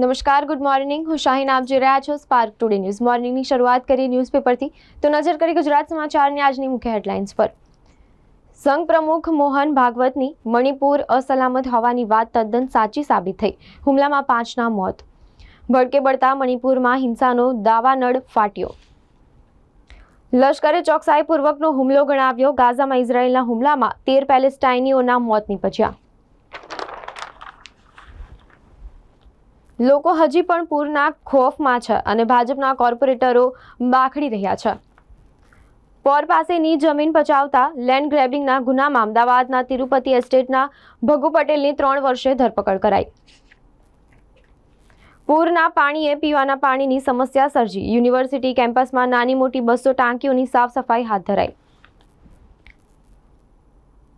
નમસ્કાર good morning હું શાહીન આપ જોઈ રહ્યા છો સ્પાર્ક ટુડે ન્યૂઝ મોર્નિંગની શરૂઆત કરીએ ન્યૂઝપેપરથી તો નજર કરી ગુજરાત સમાચારની આજની મુખ્ય હેડલાઇન્સ પર. સંઘ પ્રમુખ મોહન ભાગવતની મણિપુર અસલામત હોવાની વાત તદ્દન સાચી સાબિત થઈ. હુમલામાં પાંચના મોત. ભડકે બળતા મણિપુરમાં હિંસાનો દાવાનળ ફાટ્યો. લશ્કરે ચોકસાઈપૂર્વકનો હુમલો ગણાવ્યો. ગાઝામાં ઇઝરાયેલના હુમલામાં તેર પેલેસ્ટાઇનીઓના મોત નીપજ્યા. લોકો હજી પણ પૂરના ખોફમાં છે અને ભાજપના કોર્પોરેટરો બાખડી રહ્યા છે. પોર પાસેની જમીન પચાવતા લેન્ડ ગ્રેબિંગના ગુનામાં અમદાવાદના તિરુપતિ એસ્ટેટના ભગુ પટેલની ત્રણ વર્ષે ધરપકડ કરાઈ. પૂરના પાણીએ પીવાના પાણીની સમસ્યા સર્જી. યુનિવર્સિટી કેમ્પસમાં નાની મોટી બસો ટાંકીઓની સાફ સફાઈ હાથ ધરાઈ.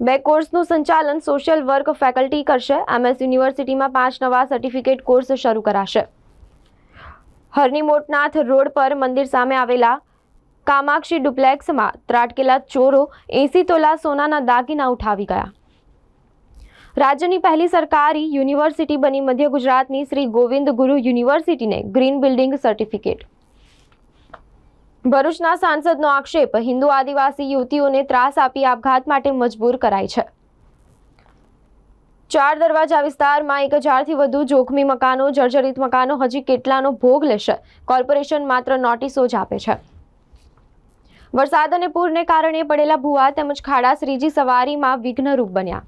બે કોર્સનું સંચાલન સોશિયલ વર્ક ફેકલ્ટી કરશે. એમએસ યુનિવર્સિટીમાં પાંચ નવા સર્ટિફિકેટ કોર્સ શરૂ કરાશે. હરનીમોટનાથ રોડ પર મંદિર સામે આવેલા કામાક્ષી ડુપ્લેક્સમાં ત્રાટકેલા ચોરો એસી તોલા સોનાના દાગીના ઉઠાવી ગયા. રાજ્યની પહેલી સરકારી યુનિવર્સિટી બની મધ્ય ગુજરાતની શ્રી ગોવિંદ ગુરુ યુનિવર્સિટીને ગ્રીન બિલ્ડિંગ સર્ટિફિકેટ ભરૂચના સાંસદનો આક્ષેપ હિન્દુ આદિવાસી યુવતીઓને ત્રાસ આપી આપઘાત માટે મજબૂર કરાય છે. ચાર દરવાજા વિસ્તારમાં એક હજારથી વધુ જોખમી મકાનો, જર્જરિત મકાનો હજી કેટલાનો ભોગ લેશે? કોર્પોરેશન માત્ર નોટિસો જ આપે છે. વરસાદ અને પૂરને કારણે પડેલા ભૂવા તેમજ ખાડા શ્રીજી સવારીમાં વિઘ્નરૂપ બન્યા.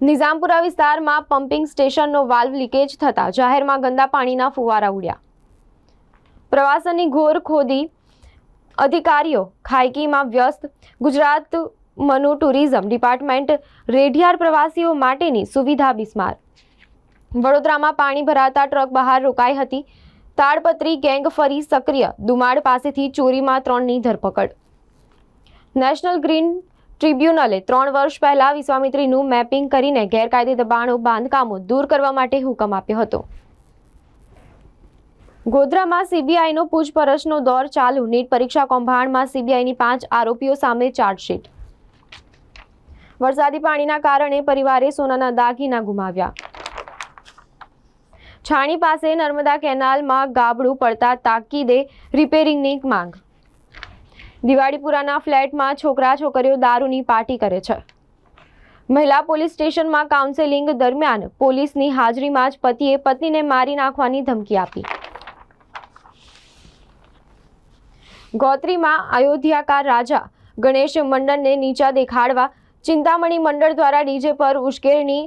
નિઝામપુરા વિસ્તારમાં પમ્પિંગ સ્ટેશનનો વાલ્વ લીકેજ થતા જાહેરમાં ગંદા પાણીના ફુવારા ઉડ્યા. પ્રવાસનની ઘોર ખોદી અધિકારીઓ ખાયકીમાં વ્યસ્ત ગુજરાત મનુ ટુરિઝમ ડિપાર્ટમેન્ટ રેઢિયાર પ્રવાસીઓ માટેની સુવિધા બિસ્માર. વડોદરામાં પાણી ભરાતા ટ્રક બહાર રોકાઈ હતી. તાડપત્રી ગેંગ ફરી સક્રિય. દુમાડ પાસેથી ચોરીમાં ત્રણની ધરપકડ. નેશનલ ગ્રીન ટ્રિબ્યુનલે ત્રણ વર્ષ પહેલા વિશ્વામિત્રીનું મેપિંગ કરીને ગેરકાયદે દબાણો, બાંધકામો દૂર કરવા માટે હુકમ આપ્યો હતો. ગોધરામાં સીબીઆઈનો પૂછપરછનો દોર ચાલુ. નીટ પરીક્ષા કૌભાંડમાં સીબીઆઈની પાંચ આરોપીઓ સામે ચાર્જશીટ. વરસાદી પાણીના કારણે પરિવારે સોનાના દાગીના ગુમાવ્યા. છાણી પાસે નર્મદા કેનાલમાં ગાબડું પડતા તાકીદે રિપેરિંગની માંગ. દિવાળીપુરાના ફ્લેટમાં છોકરા છોકરીઓ દારૂની પાર્ટી કરે છે. મહિલા પોલીસ સ્ટેશનમાં કાઉન્સેલિંગ દરમિયાન પોલીસની હાજરીમાં જ પતિએ પત્નીને મારી નાખવાની ધમકી આપી. ગોત્રીમાં અયોધ્યાકાર રાજા ગણેશ મંડળને નીચા દેખાડવા ચિંતામણી મંડળ દ્વારા ડીજે પર ઉશ્કેરણી,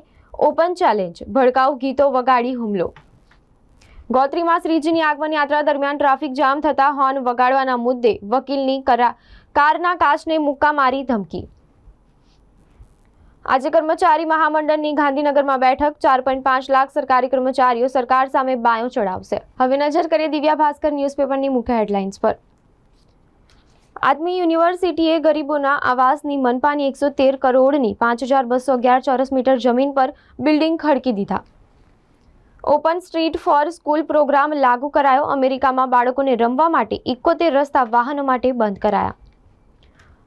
ઓપન ચેલેન્જ, ભડકાઉ ગીતો વગાડી હુમલો. ગોત્રીમાં શ્રીજીની આગમન યાત્રા દરમિયાન ટ્રાફિક જામ થતા હોર્ન વગાડવાના મુદ્દે વકીલની કરા, કારના કાચને મુક્કા મારી ધમકી. આજે કર્મચારી મહામંડળની ગાંધીનગરમાં બેઠક, ચાર પોઈન્ટ પાંચ લાખ સરકારી કર્મચારીઓ સરકાર સામે બાયો ચડાવશે. હવે નજર કરીએ દિવ્યા ભાસ્કર ન્યૂઝપેપરની મુખ્ય હેડલાઇન્સ પર. આદમી યુનિવર્સિટીએ ગરીબોના આવાસની મનપાની એકસો તેર કરોડની પાંચ હજાર બસો અગિયાર ચોરસ મીટર જમીન પર બિલ્ડિંગ ખડકી દીધા. Open street for school programme લાગુ કરાયો અમેરિકામાં બાળકોને રમવા માટે ઇકોતેર રસ્તા વાહનો માટે બંધ કરાયા.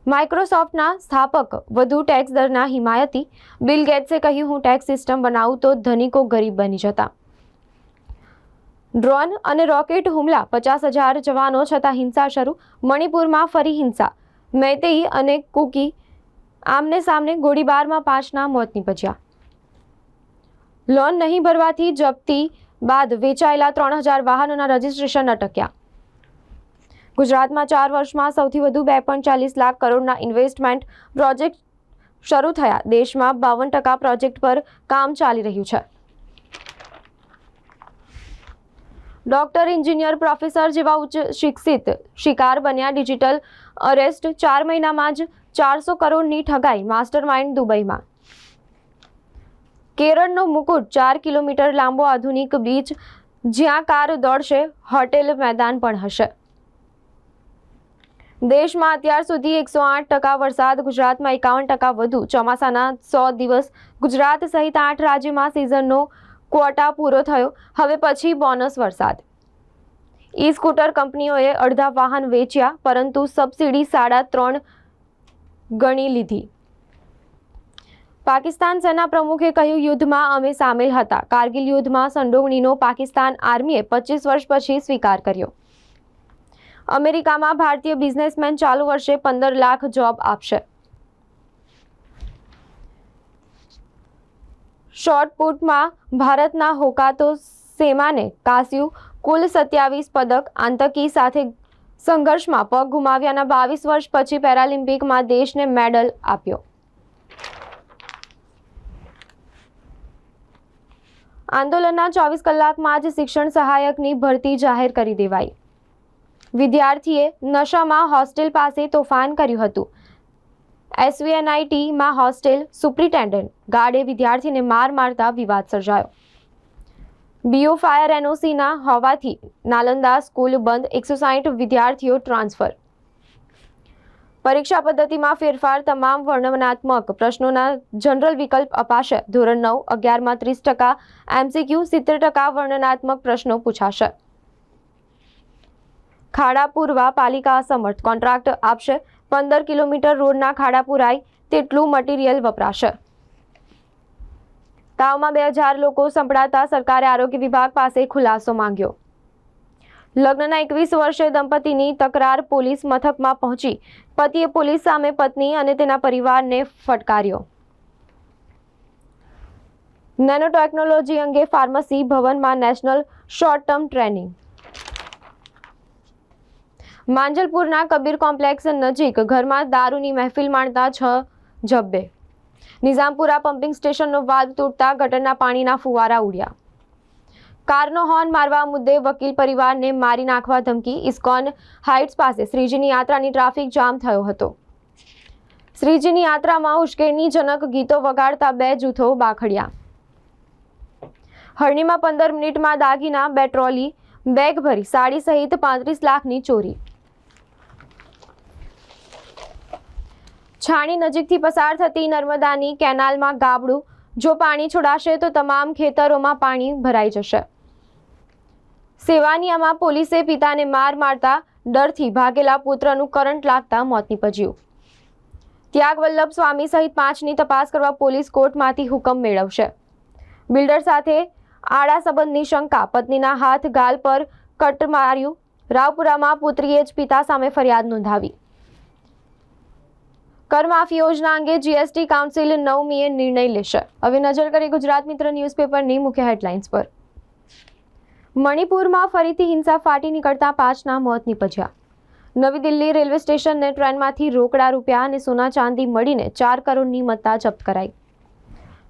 માઇક્રોસોફ્ટના સ્થાપક વધુ ટેક્સ દરના હિમાયતી બિલ ગેટ્સે કહ્યું, હું ટેક્સ સિસ્ટમ બનાવું તો ધનિકો ગરીબ બની જતા. ડ્રોન અને રોકેટ હુમલા. પચાસ હજાર જવાનો છતાં હિંસા શરૂ. મણિપુરમાં ફરી હિંસા. મૈતેઈ અને કુકી આમને સામને ગોળીબારમાં પાંચના મોત નીપજ્યા. લોન નહીં ભરવાથી જપ્તી બાદ વેચાયેલા ત્રણ હજાર વાહનોના રજીસ્ટ્રેશન અટક્યા. ગુજરાતમાં ચાર વર્ષમાં સૌથી વધુ બે પોઈન્ટ ચાલીસ લાખ કરોડના ઇન્વેસ્ટમેન્ટ પ્રોજેક્ટ શરૂ થયા. દેશમાં બાવન ટકા પ્રોજેક્ટ પર કામ ચાલી રહ્યું છે. ડોક્ટર, એન્જિનિયર, પ્રોફેસર જેવા ઉચ્ચ શિક્ષિત શિકાર બન્યા ડિજિટલ અરેસ્ટ ચાર મહિનામાં જ ચારસો કરોડની ઠગાઈ માસ્ટર માઇન્ડ દુબઈમાં. કેરળનો મુકુટ ચાર કિલોમીટર લાંબો આધુનિક બીચ જ્યાં કાર દોડશે, હોટેલ મેદાન પણ હશે. દેશમાં અત્યાર સુધી એકસો આઠ ટકા વરસાદ, ગુજરાતમાં એકાવન ટકા વધુ, ચોમાસાના સો દિવસ, ગુજરાત સહિત આઠ રાજ્યમાં સિઝનનો ક્વોટા પૂરો થયો. હવે પછી બોનસ વરસાદ. ઈ સ્કૂટર કંપનીઓએ અડધા વાહન વેચ્યા, પરંતુ સબસિડી સાડા ત્રણ ગણી લીધી. પાકિસ્તાન સેના પ્રમુખે કહ્યું, યુદ્ધમાં અમે સામેલ હતા. કારગિલ યુદ્ધમાં સંડોવણીનો પાકિસ્તાન આર્મીએ પચીસ વર્ષ પછી સ્વીકાર કર્યો. અમેરિકામાં ભારતીય બિઝનેસમેન ચાલુ વર્ષે પંદર લાખ જોબ આપશે. શોર્ટપુટમાં ભારતના હોકાતો સેમાને કાસ્યું કુલ સત્યાવીસ પદક આંતકી સાથે સંઘર્ષમાં પગ ગુમાવ્યાના બાવીસ વર્ષ પછી પેરાલિમ્પિકમાં દેશને મેડલ આપ્યો. આંદોલનના ચોવીસ કલાકમાં જ શિક્ષણ સહાયકની ભરતી જાહેર કરી દેવાઈ. વિદ્યાર્થીએ નશામાં હોસ્ટેલ પાસે તોફાન કર્યું હતું. એસવીએનઆઈટીમાં હોસ્ટેલ સુપ્રિન્ટેન્ડન્ટ ગાર્ડે વિદ્યાર્થીને માર મારતા વિવાદ સર્જાયો. બીઓ ફાયર એનઓસીના હોવાથી નાલંદા સ્કૂલ બંધ, એકસો સાહીઠ વિદ્યાર્થીઓ ટ્રાન્સફર. પરીક્ષા પદ્ધતિમાં ફેરફાર તમામ વર્ણનાત્મક પ્રશ્નોના જનરલ વિકલ્પ અપાશે. ધોરણ નવ, અગિયારમાં ત્રીસ ટકા, એમસીક્યુ સિત્તેર ટકા વર્ણનાત્મક પ્રશ્નો પૂછાશે. ખાડા પૂરવા પાલિકા અસમર્થ કોન્ટ્રાક્ટ આપશે. પંદર કિલોમીટર રોડના ખાડા પુરાય તેટલું મટીરિયલ વપરાશે. તાવમાં બે હજાર લોકો સંભળાતા સરકારે આરોગ્ય વિભાગ પાસે ખુલાસો માંગ્યો. લગ્નના એકવીસ વર્ષે દંપતીની તકરાર પોલીસ મથકમાં પહોંચી. પતિએ પોલીસ સામે પત્ની અને તેના પરિવારને ફટકાર્યો. નેનો ટેકનોલોજી અંગે ફાર્મસી ભવનમાં નેશનલ શોર્ટ ટર્મ ટ્રેનિંગ. માંજલપુરના કબીર કોમ્પ્લેક્સ નજીક ઘરમાં દારૂની મહેફિલ માણતા છ જબ્બે. નિઝામપુરા પમ્પિંગ સ્ટેશનનો વાદ તૂટતા ગટરના પાણીના ફુવારા ઉડ્યા. કારનો હોર્ન મારવા મુદ્દે વકીલ પરિવારને મારી નાખવા ધમકી. ઇસ્કોન હાઇટ્સ પાસે શ્રીજીની યાત્રાની ટ્રાફિક જામ થયો હતો. શ્રીજીની યાત્રામાં ઉશ્કેરણીજનક ગીતો વગાડતા બે જૂથો બાખડ્યા. હરણીમાં પંદર મિનિટમાં દાગીના, બે ટ્રોલી, બેગ ભરી સાડી સહિત પાંત્રીસ લાખની ચોરી. છાણી નજીકથી પસાર થતી નર્મદાની કેનાલમાં ગાબડું. જો પાણી છોડાશે તો તમામ ખેતરોમાં પાણી ભરાઈ જશે. સેવાનિયામાં પોલીસે પિતાને માર મારતા ડરથી ભાગેલા પુત્રનું કરંટ લાગતા મોત નીપજ્યું. ત્યાગ વલ્લભ સ્વામી સહિત પાંચની તપાસ કરવા પોલીસ કોર્ટમાંથી હુકમ મેળવશે. બિલ્ડર સાથે આડા સંબંધની શંકા, પત્નીના હાથ, ગાલ પર કટ માર્યું. રાવપુરામાં પુત્રીએ જ પિતા સામે ફરિયાદ નોંધાવી. કરમાફી યોજના અંગે જીએસટી કાઉન્સિલ નવમીએ નિર્ણય લેશે. હવે નજર કરીએ ગુજરાત મિત્ર ન્યૂઝપેપરની મુખ્ય હેડલાઇન્સ પર. મણિપુરમાં ફરીથી હિંસા ફાટી નીકળતા પાંચના મોત નીપજ્યા. નવી દિલ્હી રેલવે સ્ટેશનને ટ્રેનમાંથી રોકડા રૂપિયા અને સોના ચાંદી મળીને ચાર કરોડની મત્તા જપ્ત કરાઈ.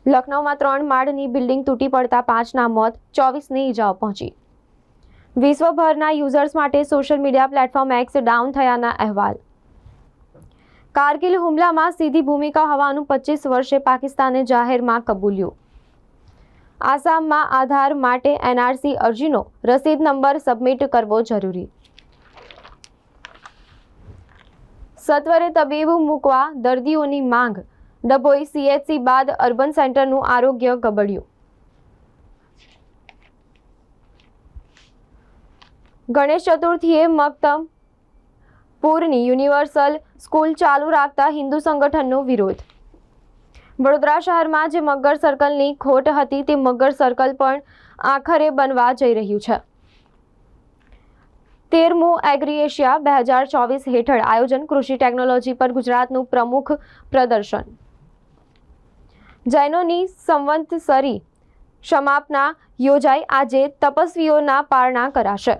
લખનૌમાં ત્રણ માળની બિલ્ડિંગ તૂટી પડતા પાંચના મોત, ચોવીસની ઇજાઓ પહોંચી. વિશ્વભરના યુઝર્સ માટે social media platform X down થયાના અહેવાલ. કારગિલ હુમલામાં સીધી ભૂમિકા હોવાનું પચીસ વર્ષે પાકિસ્તાને જાહેરમાં કબૂલ્યું. આસામમાં આધાર માટે એનઆરસી અરજીનો રસીદ નંબર સબમિટ કરવો જરૂરી. સત્વરે તબીબ મૂકવા દર્દીઓની માંગ, ડભોઈ સીએચસી બાદ અર્બન સેન્ટરનું આરોગ્ય ગબડ્યું. ગણેશ ચતુર્થીએ મક્તમ પૂરની યુનિવર્સલ સ્કૂલ ચાલુ રાખતા હિન્દુ સંગઠનનો વિરોધ. વડોદરા શહેરમાં જે મગર સર્કલની ખોટ હતી તે મગર સર્કલ પણ આખરે બનવા જઈ રહ્યું છે. તેરમું એગ્રી એશિયા બે હજાર ચોવીસ હેઠળ આયોજન કૃષિ ટેકનોલોજી પર ગુજરાતનું પ્રમુખ પ્રદર્શન. જૈનોની સંવંતસરી સમાપના યોજાઈ. આજે તપસ્વીઓના પારણા કરાશે.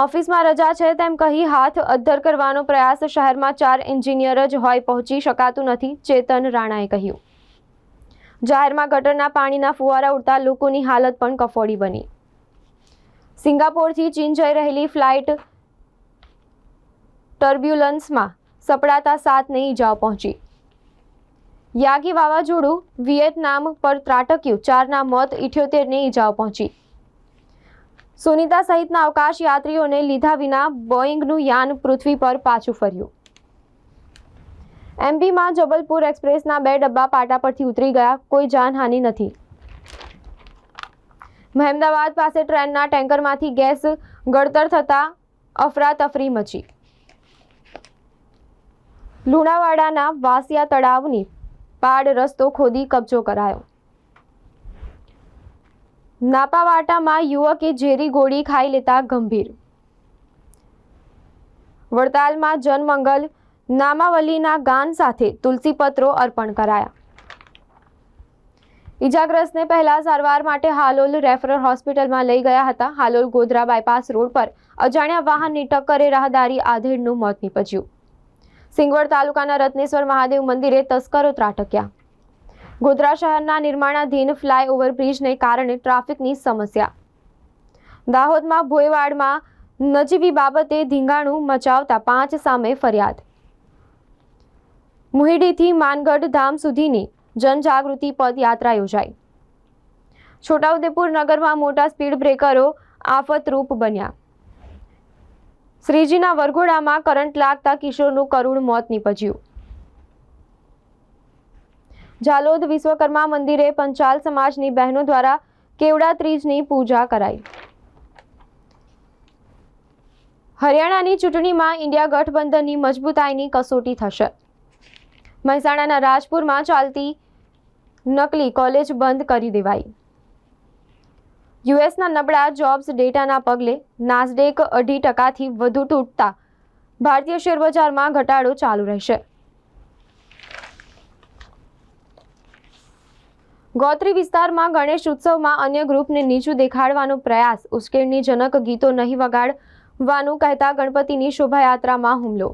ઓફિસમાં રજા છે તેમ કહી હાથ અદ્ધર કરવાનો પ્રયાસ શહેરમાં ચાર એન્જિનિયર જ હોય પહોંચી શકાતું નથી, ચેતન રાણાએ કહ્યું. જાહેરમાં ગટરના પાણીના ફુવારા ઉડતા લોકોની હાલત પણ કફોડી બની. સિંગાપોરથી ચીન જઈ રહેલી ફ્લાઇટ ટર્બ્યુલન્સમાં સપડાતા સાતને ઈજાઓ પહોંચી. યાગી વાવાઝોડું વિયેતનામ પર ત્રાટક્યું, ચારના મોત ઇઠ્યોતેરને ઈજાઓ પહોંચી. સુનિતા સહિતના અવકાશ યાત્રીઓને લીધા વિના બોઈંગનું યાન પૃથ્વી પર પાછું ફર્યું. એમપીમાં જબલપુર એક્સપ્રેસના બે ડબ્બા પાટા પરથી ઉતરી ગયા. કોઈ જાનહાનિ નથી. મહેમદાવાદ પાસે ટ્રેનના ટેન્કરમાંથી ગેસ ગળતર થતા અફરાતફરી મચી. લુણાવાડાના વાસિયા તળાવની પાડ રસ્તો ખોદી કબજો કરાયો. નાપાવાટામાં યુવકે ઝેરી ગોળી ખાઈ લેતા ગંભીર. વડતાલમાં જનમંગલ નામાવલીના ગાન સાથે તુલસીપત્રો અર્પણ કરાયા. ઈજાગ્રસ્તને પહેલા સારવાર માટે હાલોલ રેફરલ હોસ્પિટલમાં લઈ ગયા હતા. હાલોલ ગોધરા બાયપાસ રોડ પર અજાણ્યા વાહનની ટક્કરે રાહદારી આધેડનું મોત નીપજ્યું. સિંગવડ તાલુકાના રત્નેશ્વર મહાદેવ મંદિરે તસ્કરો ત્રાટક્યા. ગોધરા શહેરના નિર્માણાધીન ફ્લાયઓવર બ્રિજને કારણે ટ્રાફિકની સમસ્યા. દાહોદમાં ભોયવાડમાં નજીવી બાબતે ધીંગાણું મચાવતા પાંચ સામે ફરિયાદ. મુહિડીથી માનગઢ ધામ સુધીની જનજાગૃતિ પદયાત્રા યોજાઈ. છોટાઉદેપુર નગરમાં મોટા સ્પીડ બ્રેકરો આફતરૂપ બન્યા. શ્રીજીના વરઘોડામાં કરંટ લાગતા કિશોરનું કરુણ મોત નીપજ્યું. ઝાલોદ વિશ્વકર્મા મંદિરે પંચાલ સમાજની બહેનો દ્વારા કેવડા ત્રીજની પૂજા કરાઈ. હરિયાણાની ચૂંટણીમાં ઇન્ડિયા ગઠબંધનની મજબૂતાઈની કસોટી થશે. મહેસાણાના રાજપુરમાં ચાલતી નકલી કોલેજ બંધ કરી દેવાઈ. યુએસના નબળા જોબ્સ ડેટાના પગલે નાસડેક અઢી ટકાથી વધુ તૂટતા ભારતીય શેરબજારમાં ઘટાડો ચાલુ રહેશે. ગોત્રી વિસ્તારમાં ગણેશ ઉત્સવમાં અન્ય ગ્રુપને નીચું દેખાડવાનો પ્રયાસ. ઉશ્કેરણીજનક ગીતો નહીં વગાડવાનું કહેતા ગણપતિની શોભાયાત્રામાં હુમલો.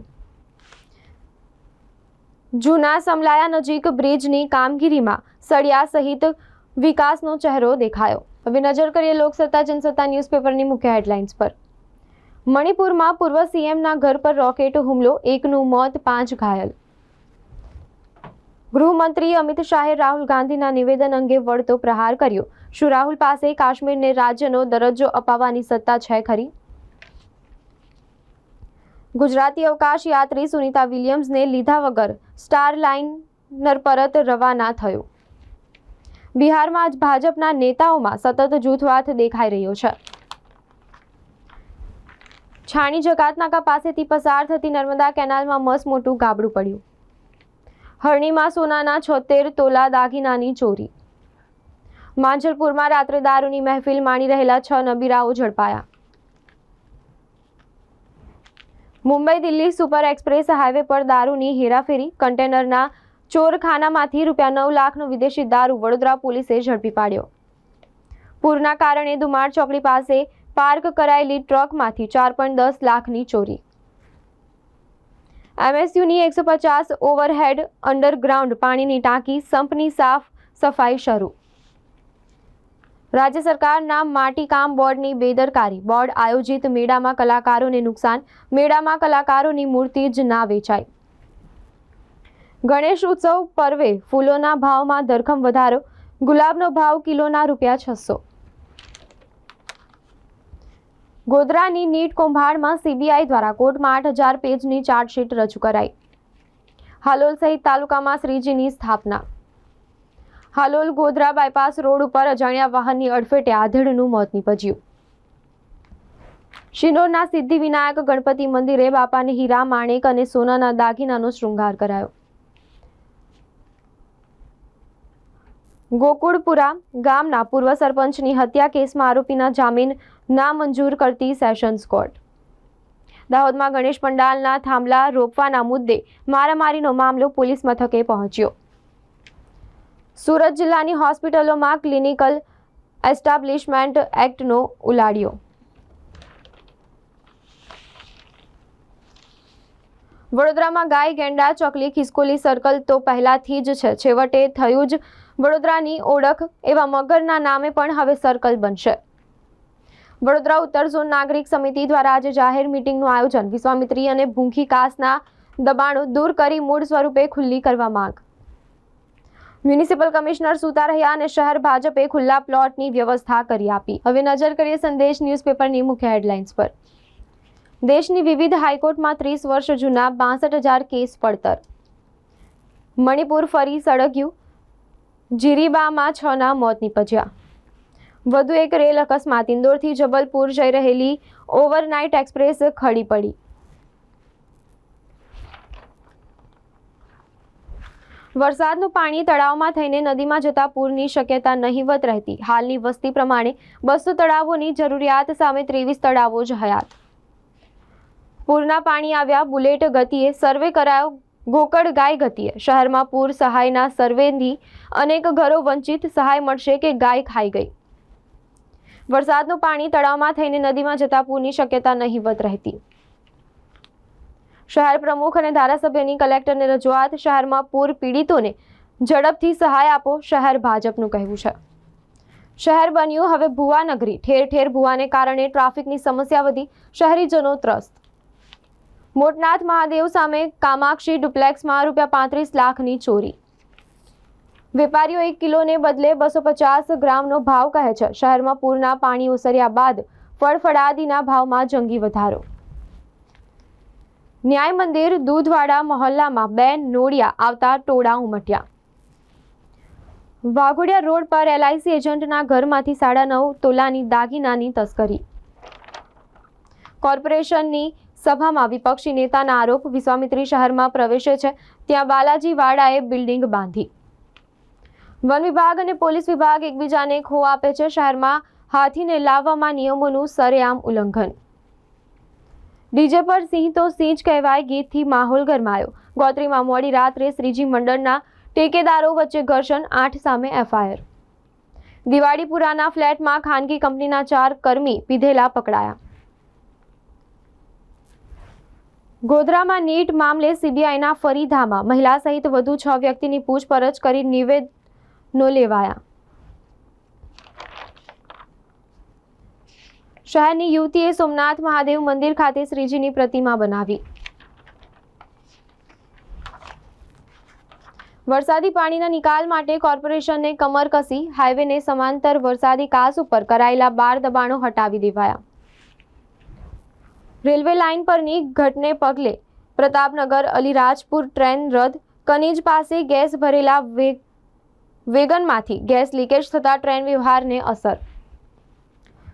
જૂના સમલાયા નજીક બ્રિજની કામગીરીમાં સળિયા સહિત વિકાસનો ચહેરો દેખાયો. હવે નજર કરીએ લોકસત્તા, જનસત્તા ન્યૂઝપેપરની મુખ્ય હેડલાઇન્સ પર. મણિપુરમાં પૂર્વ સીએમના ઘર પર રોકેટ હુમલો, એકનું મોત, પાંચ ઘાયલ. ગૃહમંત્રી અમિત શાહે રાહુલ ગાંધીના નિવેદન અંગે વળતો પ્રહાર કર્યો. શું રાહુલ પાસે કાશ્મીરને રાજ્યનો દરજ્જો અપાવવાની સત્તા છે ખરી? ગુજરાતી અવકાશ યાત્રી સુનિતા વિલિયમ્સને લીધા વગર સ્ટાર લાઇનર પરત રવાના થયો. બિહારમાં આજ ભાજપના નેતાઓમાં સતત જૂથવાથ દેખાઈ રહ્યો છે. છાણી જકાતનાકા પાસેથી પસાર થતી નર્મદા કેનાલમાં મસ મોટું ગાબડું પડ્યું. હરણીમાં સોનાના છોતેર તોલા દાગીનાની ચોરી. માંજલપુરમાં રાત્રે દારૂની મહેફિલ માણી રહેલા છ નબીરાઓ ઝડપાયા. Mumbai Delhi super express highway પર દારૂની હેરાફેરી, કન્ટેનરના ચોરખાનામાંથી રૂપિયા નવ લાખનો વિદેશી દારૂ વડોદરા પોલીસે ઝડપી પાડ્યો. પૂરના કારણે દુમાર ચોકડી પાસે પાર્ક કરાયેલી ટ્રકમાંથી ચાર દસ લાખની ચોરી. એમએસયુની એકસો પચાસ ઓવરહેડ અંડરગ્રાઉન્ડ પાણીની ટાંકી સંપની સાફ સફાઈ શરૂ. રાજ્ય સરકારના માટીકામ બોર્ડની બેદરકારી. બોર્ડ આયોજિત મેળામાં કલાકારોને નુકસાન. મેળામાં કલાકારોની મૂર્તિ જ ના વેચાય. ગણેશ ઉત્સવ પર્વે ફૂલોના ભાવમાં ધરખમ વધારો. ગુલાબનો ભાવ કિલોના રૂપિયા છસો. ગોધરાની નીટ કૌભાંડમાં સીબીઆઈ દ્વારા કોર્ટમાં આઠ હજાર પેજની ચાર્જશીટ રજૂ કરાઈ. હાલોલ સહિત તાલુકામાં શ્રીજીની સ્થાપના. હાલોલ ગોધરા બાયપાસ રોડ ઉપર અજાણ્યા વાહનની અડફેટે આધેડનું મોત નીપજ્યું. શિનોરના સિદ્ધિવિનાયક ગણપતિ મંદિરે બાપાને હીરા, માણેક અને સોનાના દાગીનાનો શૃંગાર કરાયો. ગોકુળપુરા ગામના પૂર્વ સરપંચની હત્યા કેસમાં આરોપીના જામીન નામંજૂર કરતી સેશન્સ કોર્ટ. દાહોદમાં ગણેશ પંડાલના થાંભલા રોપવાના મુદ્દે મારામારીનો મામલો પોલીસ મથકે પહોંચ્યો. સુરત જિલ્લાની હોસ્પિટલોમાં ક્લિનિકલ એસ્ટાબ્લિશમેન્ટ એક્ટનો ઉલાડ્યો વડોદરામાં ગાય, ગેંડા, ચકલી, ખિસકોલી સર્કલ તો પહેલાથી જ છે. છેવટે થયું જ વડોદરાની ઓળખ એવા મગરના નામે પણ હવે સર્કલ બનશે. વડોદરા ઉત્તર ઝોન નાગરિક સમિતિ દ્વારા આજે જાહેર મિટિંગનું આયોજન. વિશ્વામિત્રી અને ભૂંખી કાસના દબાણો દૂર કરી મૂળ સ્વરૂપે ખુલ્લી કરવા માંગ. મ્યુનિસિપલ કમિશનર સુતા રહ્યા અને શહેર ભાજપે ખુલ્લા પ્લોટની વ્યવસ્થા કરી આપી. હવે નજર કરીએ સંદેશ ન્યૂઝપેપરની મુખ્ય હેડલાઇન્સ પર. દેશની વિવિધ હાઈકોર્ટમાં ત્રીસ વર્ષ જૂના બાસઠ હજાર કેસ પડતર. મણિપુર ફરી સળગ્યું. જીરીબામાં છના મોત નીપજ્યા. વધુ એક રેલ અકસ્માત. ઇન્દોરથી જબલપુર જઈ રહેલી ઓવરનાઇટ એક્સપ્રેસ ખડી પડી. વરસાદનું પાણી તળાવમાં થઈને નદીમાં જતા પૂરની શક્યતા નહીવત રહેતી. હાલની વસ્તી પ્રમાણે બસો તળાવોની જરૂરિયાત સામે ત્રેવીસ તળાવો જ હયાત. પૂરના પાણી આવ્યા બુલેટ ગતિએ સર્વે કરાયો ગોકળ ગાય ગતિએ. શહેરમાં પૂર સહાયના સર્વેથી અનેક ઘરો વંચિત સહાય મળશે કે ગાય ખાઈ ગઈ. વરસાદનું પાણી તળાવમાં થઈને નદીમાં જતા પૂરની શક્યતા નહીવત રહેતી. શહેર પ્રમુખ અને ધારાસભ્યની કલેક્ટરને રજૂઆત, શહેરમાં પૂર પીડિતોને ઝડપથી સહાય આપો, શહેર ભાજપનું કહેવું છે. શહેર બન્યું હવે ભુવા નગરી. ઠેર ઠેર ભુવાને કારણે ટ્રાફિકની સમસ્યા વધી, શહેરીજનો ત્રસ્ત. મોટનાથ મહાદેવ સામે કામાક્ષી ડુપ્લેક્સમાં રૂપિયા પાંત્રીસ લાખની ચોરી. વેપારીઓ એક કિલોને બદલે બસો પચાસ ગ્રામનો ભાવ કહે છે. શહેરમાં પૂરના પાણી ઓસર્યા બાદ ફળફળાદીના ભાવમાં જંગી વધારો. ન્યાય મંદિર દૂધવાડા મહોલ્લામાં બે નોળિયા આવતા ટોળા ઉમટ્યા. વાઘોડિયા રોડ પર એલઆઈસી એજન્ટના ઘરમાંથી સાડા નવ તોલાની દાગીનાની તસ્કરી. કોર્પોરેશનની સભામાં વિપક્ષી નેતાના આરોપ, વિશ્વામિત્રી શહેરમાં પ્રવેશે છે. ત્યાં બાલાજી વાડાએ બિલ્ડિંગ બાંધી. વન વિભાગ અને પોલીસ વિભાગ એકબીજાને ખો આપે છે. શહેરમાં હાથીને લાવવામાં નિયમોનું સરેઆમ ઉલ્લંઘન. ડીજે પર સિંહ તો સિંહ જ કહેવાય, ગીતથી માહોલ ગરમાયો. ગોત્રીમાં મોડી રાત્રે શ્રીજી મંડળના ટેકેદારો વચ્ચે ઘર્ષણ, આઠ સામે એફઆઈઆર. દિવાળીપુરાના ફ્લેટમાં ખાનગી કંપનીના ચાર કર્મી પીધેલા પકડાયા. ગોધરામાં નીટ મામલે સીબીઆઈના ફરીધામાં મહિલા સહિત વધુ છ વ્યક્તિની પૂછપરછ કરી નિવેદનો લેવાયા. શહેરની યુવતીએ સોમનાથ મહાદેવ મંદિર ખાતે શ્રીજીની પ્રતિમા બનાવી. વરસાદી પાણીના નિકાલ માટે કોર્પોરેશનને કમર કસી, હાઈવેને સમાંતર વરસાદી કાસ ઉપર કરાયેલા બાર દબાણો હટાવી દેવાયા. રેલવે લાઇન પરની ઘટને પગલે પ્રતાપનગર અલીરાજપુર ટ્રેન રદ, કનીજ પાસે ગેસ ભરેલા વે- વેગનમાંથી ગેસ લીકેજ થતાં ટ્રેન વ્યવહારને અસર.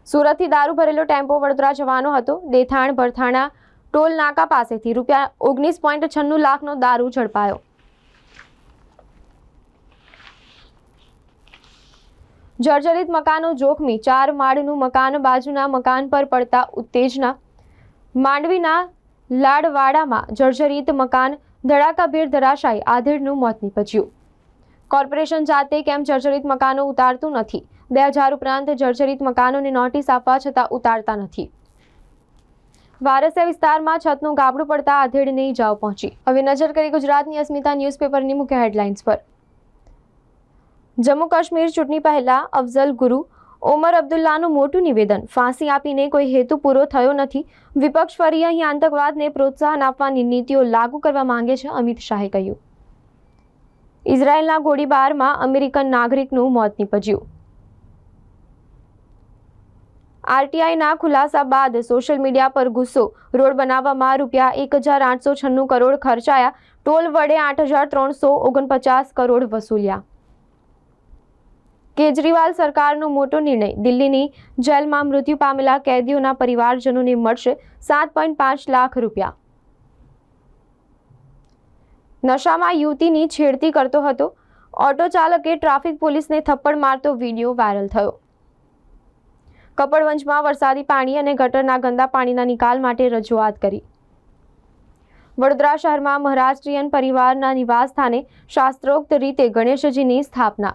સુરતથી દારૂ ભરેલો ટેમ્પો વડોદરા જવાનો હતો. દેથાણ, ભરથાણા, ટોલ નાકા પાસેથી રૂપિયા ઓગણીસ પોઈન્ટ છન્નું લાખનો દારૂ ઝડપાયો. જર્જરિત મકાનો જોખમી. ચાર માળનું મકાન બાજુના મકાન પર પડતા ઉત્તેજના. માંડવીના લાડવાડામાં જર્જરિત મકાન ધડાકાભેર ધરાશાયી. આધેડનું મોત નીપજ્યું. કોર્પોરેશન જાતે કેમ જર્જરિત મકાનો ઉતારતું નથી? બે હજાર ઉપરાંત જર્જરિત મકાનોને નોટિસ આપવા છતાં ઉતારતા નથી. વારસિયા વિસ્તારમાં છતનું ગાબડું પડતા આધેડને ઇજાઓ પહોંચી. હવે નજર કરી ગુજરાતની અસ્મિતા ન્યૂઝપેપરની મુખ્ય હેડલાઇન્સ પર. જમ્મુ કાશ્મીર ચૂંટણી પહેલા અફઝલ ગુરુ ઓમર અબ્દુલ્લાનું મોટું નિવેદન, ફાંસી આપીને કોઈ હેતુ પૂરો થયો નથી. વિપક્ષ ફરી અહીં આતંકવાદને પ્રોત્સાહન આપવાની નીતિઓ લાગુ કરવા માંગે છે, અમિત શાહે કહ્યું. ઇઝરાયેલના ગોળીબારમાં અમેરિકન નાગરિકનું મોત નીપજ્યું. આરટીઆઈના ખુલાસા બાદ સોશિયલ મીડિયા પર ગુસ્સો. રોડ બનાવવામાં રૂપિયા એક હજાર આઠસો છન્નું કરોડ ખર્ચાયા. ટોલ વડે આઠ હજાર ત્રણસો ઓગણપચાસ કરોડ વસૂલ્યા. કેજરીવાલ સરકારનો મોટો નિર્ણય. દિલ્હીની જેલમાં મૃત્યુ પામેલા કેદીઓના પરિવારજનોને મળશે સાત પોઈન્ટ પાંચ લાખ રૂપિયા. નશામાં યુવતીની છેડતી કરતો હતો. ઓટો ચાલકે ટ્રાફિક પોલીસને થપ્પડ મારતો વીડિયો વાયરલ થયો. કપડવંજમાં વરસાદી પાણી અને ગટરના ગંદા પાણીના નિકાલ માટે રજૂઆત કરી. વડોદરા શહેરમાં મહારાષ્ટ્રીયન પરિવારના નિવાસ સ્થાને શાસ્ત્રોક્ત રીતે ગણેશજીની સ્થાપના.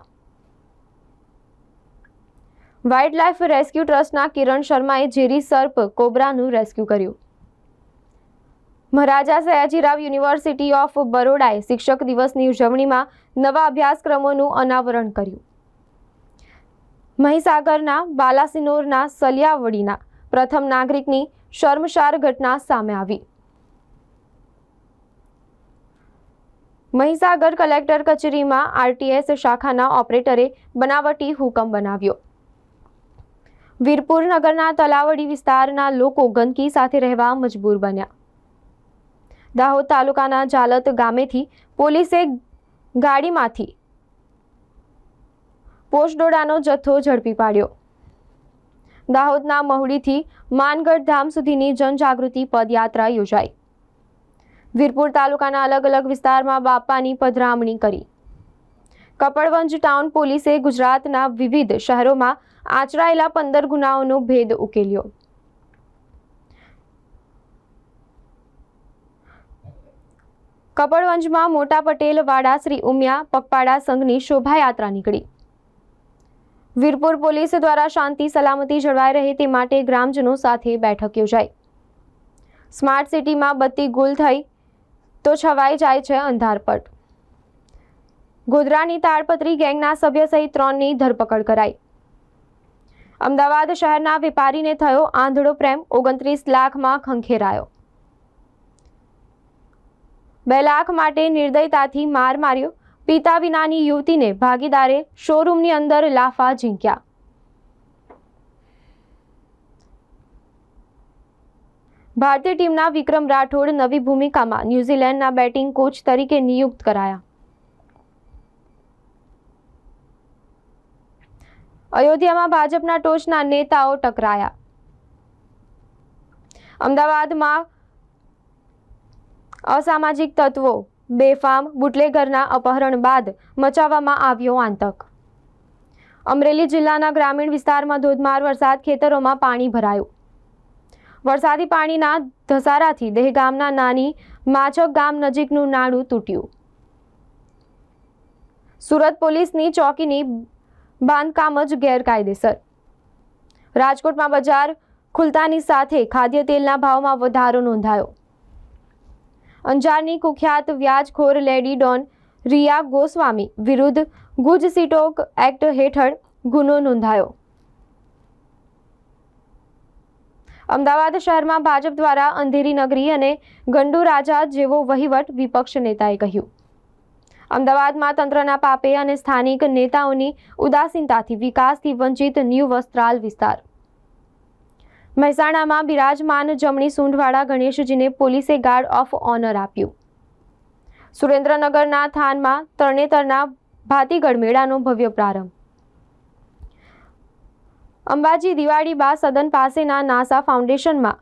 વાઇલ્ડ લાઇફ રેસ્ક્યુ ટ્રસ્ટના કિરણ શર્માએ ઝેરી સર્પ કોબ્રાનું રેસ્ક્યુ કર્યું. મહારાજા સયાજીરાવ યુનિવર્સિટી ઓફ બરોડાએ શિક્ષક દિવસની ઉજવણીમાં નવા અભ્યાસક્રમોનું અનાવરણ કર્યું. મહીસાગરના બાલાસિનોરના સલિયાવડીના પ્રથમ નાગરિકની શર્મસાર ઘટના સામે આવી. મહીસાગર કલેક્ટર કચેરીમાં આરટીએસ શાખાના ઓપરેટરે બનાવટી હુકમ બનાવ્યો. વીરપુર નગરના તલાવડી વિસ્તારના લોકો ગંદકી સાથે રહેવા મજબૂર બન્યા. દાહોદ તાલુકાના જાલત ગામેથી પોલીસે ગાડીમાંથી પોસ્ટડોડાનો જથ્થો ઝડપી પાડ્યો. દાહોદના મહુડીથી માનગઢ ધામ સુધીની જનજાગૃતિ પદયાત્રા યોજાઈ. વીરપુર તાલુકાના અલગ અલગ વિસ્તારમાં બાપાની પધરામણી કરી. કપડવંજ ટાઉન પોલીસે ગુજરાતના વિવિધ શહેરોમાં આચરાયેલા પંદર ગુનાઓનો ભેદ ઉકેલ્યો. કપડવંજમાં મોટા પટેલ વાડા શ્રી ઉમિયા પગપાડા સંઘની શોભાયાત્રા નીકળી. વીરપુર પોલીસ દ્વારા શાંતિ સલામતી જળવાઈ રહે તે માટે ગ્રામજનો સાથે બેઠક યોજાઈ. સ્માર્ટ સિટીમાં બત્તી ગુલ થઈ તો છવાઈ જાય છે અંધારપટ. ગોધરાની તાડપત્રી ગેંગના સભ્ય સહિત ત્રણની ધરપકડ કરાઈ. અમદાવાદ શહેરના વેપારીને થયો આંધળો પ્રેમ, ઓગણત્રીસ લાખમાં ખંખેરાયો. બે લાખ માટે નિર્દયતાથી માર માર્યો. પિતા વિનાની યુવતીને ભાગીદારે શોરૂમની અંદર લાફા ઝીંક્યા. ભારતીય ટીમના વિક્રમ રાઠોડ નવી ભૂમિકામાં ન્યૂઝીલેન્ડના બેટિંગ કોચ તરીકે નિયુક્ત કરાયા. અયોધ્યામાં ભાજપના ટોચના નેતાઓ ટકરાયા. અમદાવાદમાં અસામાજિક તત્વો બેફામ બુટલેગરના અપહરણ બાદ મચાવવામાં આવ્યો આતંક. અમરેલી જિલ્લાના ગ્રામીણ વિસ્તારમાં ધોધમાર વરસાદ ખેતરોમાં પાણી ભરાયું. વરસાદી પાણીના ધસારાથી દેહગામના નાની માછક ગામ નજીકનું નાણું તૂટ્યું. સુરત પોલીસની ચોકીની બાંધકામ જ ગેરકાયદેસર. રાજકોટમાં બજાર ખુલતાની સાથે ખાદ્ય તેલના ભાવમાં વધારો નોંધાયો. અંજારની કુખ્યાત વ્યાજખોર લેડી ડોન રિયા ગોસ્વામી વિરુદ્ધ ગુજ સિટોક એક્ટ હેઠળ ગુનો નોંધાયો. અમદાવાદ શહેરમાં ભાજપ દ્વારા અંધેરી નગરી અને ગંડુ રાજા જેવો વહીવટ વિપક્ષ નેતાએ કહ્યું. અમદાવાદમાં તંત્રના પાપે અને સ્થાનિક નેતાઓની ઉદાસીનતાથી વિકાસથી વંચિત ન્યૂ વસ્ત્રાલ વિસ્તાર. મહેસાણામાં બિરાજમાન જમણી સૂંઢવાળા ગણેશજીને પોલીસે ગાર્ડ ઓફ ઓનર આપ્યું. સુરેન્દ્રનગરના થાનમાં તરણેતરના ભાતીગઢ મેળાનો ભવ્ય પ્રારંભ. અંબાજી દિવાળી બા સદન પાસેના નાસા ફાઉન્ડેશનમાં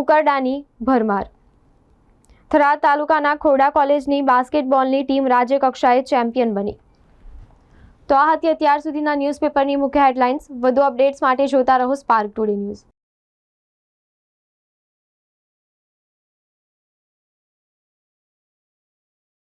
ઉકરડાની ભરમાર. થરાદ તાલુકાના ખોડા કોલેજની બાસ્કેટબોલની ટીમ રાજ્ય કક્ષાએ ચેમ્પિયન બની. તો આ હતી અત્યાર સુધીના ન્યૂઝપેપરની મુખ્ય હેડલાઇન્સ. વધુ અપડેટ્સ માટે જોતા રહો સ્પાર્ક ટુડે ન્યૂઝ.